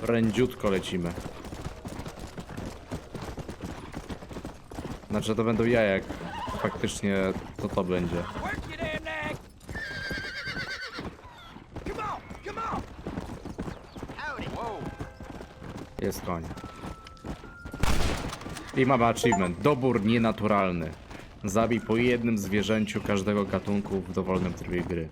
Prędziutko lecimy. Znaczy to będą ja jak faktycznie to to będzie. Jest koń. I mamy achievement. Dobór nienaturalny. Zabij po jednym zwierzęciu każdego gatunku w dowolnym trybie gry.